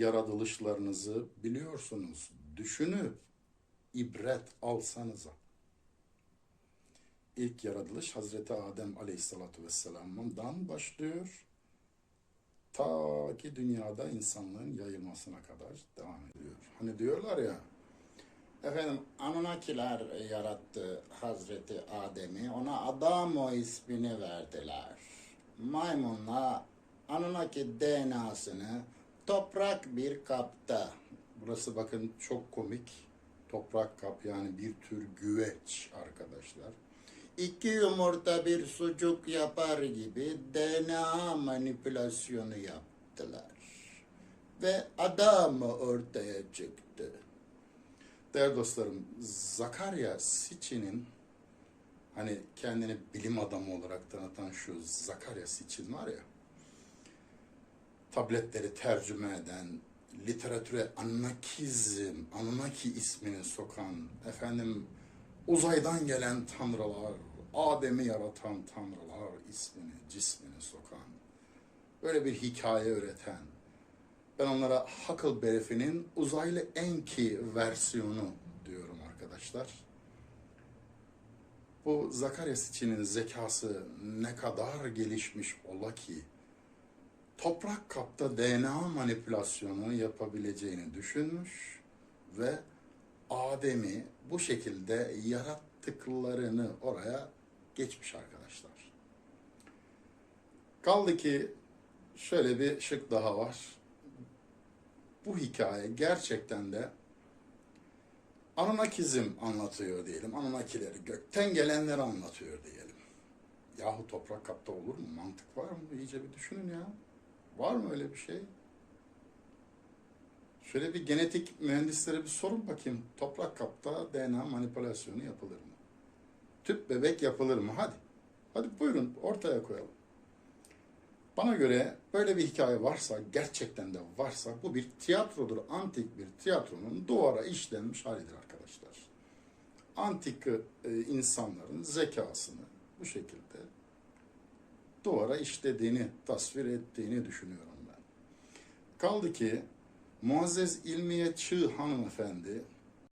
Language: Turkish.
yaratılışlarınızı biliyorsunuz. Düşünüp ibret alsanıza. İlk yaratılış Hazreti Adem Aleyhisselatü Vesselam'dan başlıyor. Ta ki dünyada insanlığın yayılmasına kadar devam ediyor. Hani diyorlar ya, Efendim Anunnakiler yarattı Hazreti Adem'i. Ona Adamo ismini verdiler. Maymunla Anunnaki DNA'sını toprak bir kapta burası bakın çok komik. Toprak kap yani bir tür güveç arkadaşlar. iki yumurta bir sucuk yapar gibi DNA manipülasyonu yaptılar. Ve adam ortaya çıktı. Değerli dostlarım, Zakarya Sitchin'in hani kendini bilim adamı olarak tanıtan şu Zakarya Sitchin var ya, tabletleri tercüme eden, literatüre Anunnakizm, Anunnaki ismini sokan, efendim uzaydan gelen tanrılar, Adem'i yaratan tanrılar ismini, cismini sokan, böyle bir hikaye üreten, ben onlara Huckleberry'nin uzaylı Enki versiyonu diyorum arkadaşlar. Bu Zakaryas içinin zekası ne kadar gelişmiş ola ki toprak kapta DNA manipülasyonu yapabileceğini düşünmüş ve Adem'i bu şekilde yarattıklarını oraya geçmiş arkadaşlar. Kaldı ki şöyle bir şık daha var bu hikaye gerçekten de Anunnakizm anlatıyor diyelim. Anunnakileri gökten gelenleri anlatıyor diyelim. Yahu toprak kapta olur mu? Mantık var mı? İyice bir düşünün ya. Var mı öyle bir şey? Şöyle bir genetik mühendislere bir sorun bakayım. Toprak kapta DNA manipülasyonu yapılır mı? Tüp bebek yapılır mı? Hadi. Hadi buyurun ortaya koyalım. Bana göre böyle bir hikaye varsa, gerçekten de varsa bu bir tiyatrodur. Antik bir tiyatronun duvara işlenmiş halidir arkadaşlar. Antik e, insanların zekasını bu şekilde duvara işlediğini, tasvir ettiğini düşünüyorum ben. Kaldı ki Muazzez İlmiye Çığ hanımefendi